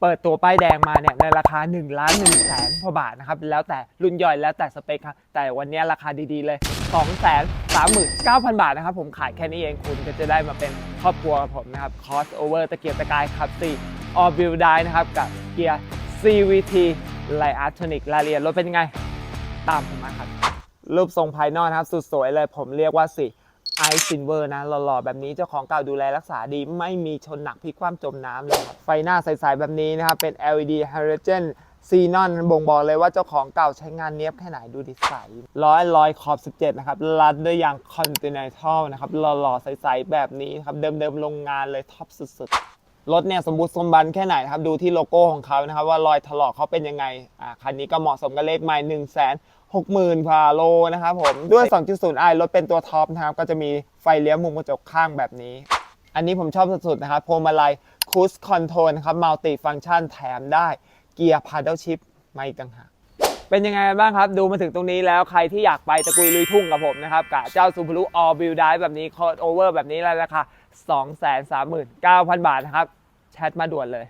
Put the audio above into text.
เปิดตัวป้ายแดงมาเนี่ยในราคา1ล้าน1แสนกว่าบาทนะครับ แล้วแต่รุ่นย่อยแล้วแต่สเปคครับ แต่วันนี้ราคาดีๆเลย 2 3 9 0 0 0 บาทนะครับ ผมขายแค่นี้เองคุณก็จะได้มาเป็นครอบครัวกับผมนะครับ crossover ตะเกียบตะกายขับ4 all wheel drive นะครับ กับเกียร์ CVT l i a t r o n i c รายละเอียดรถเป็นยังไง ตามผมมาครับ รูปทรงภายนอกนะครับ สุดสวยเลยผมเรียกว่าสี่ ไอซินเวอร์นะหล่อๆแบบนี้เจ้าของเก่าดูแลรักษาดีไม่มีชนหนักพลิกคว่ำจมน้ำเลยครับไฟหน้าใสๆแบบนี้นะครับเป็น LED halogen ซีนอนบ่งบอกเลยว่าเจ้าของเก่าใช้งานเนี้ยบแค่ไหนดูดิใสร้อยลอยขอบ 17 นะครับรัดด้วยยาง Continental นะครับหล่อๆใสๆแบบนี้นครับเดิมๆโรงงานเลยท็อปสุดๆ รถเนี่ยสมบูรณ์สมบันแค่ไหนนะครับดูที่โลโก้ของเขานะครับว่ารอยถลอกเขาเป็นยังไงอ่าคันนี้ก็เหมาะสมกับเลขไมล์1 6 0 0 0 0พาโลนะครับผมด้วย 2.0i รถเป็นตัวท็อปนะครับก็จะมีไฟเลี้ยวมุมกระจกข้างแบบนี้ อันนี้ผมชอบสุดๆนะครับพวงมาลัยคูสคอนโทรลนครับมัลติฟังชันแถมได้เกียร์พาด l ชิ p มาอีกต่างหากเป็นยังไงบ้างครับ ดูมาถึงตรงนี้แล้วใครที่อยากไปตะกุยลุยทุ่งกับผมนะครับกับเจ้า Subaru All Wheel Drive แบบนี้ Crossover แบบนี้แล้วราคา239,000 บาทนะครับ แชทมาด่วนเลย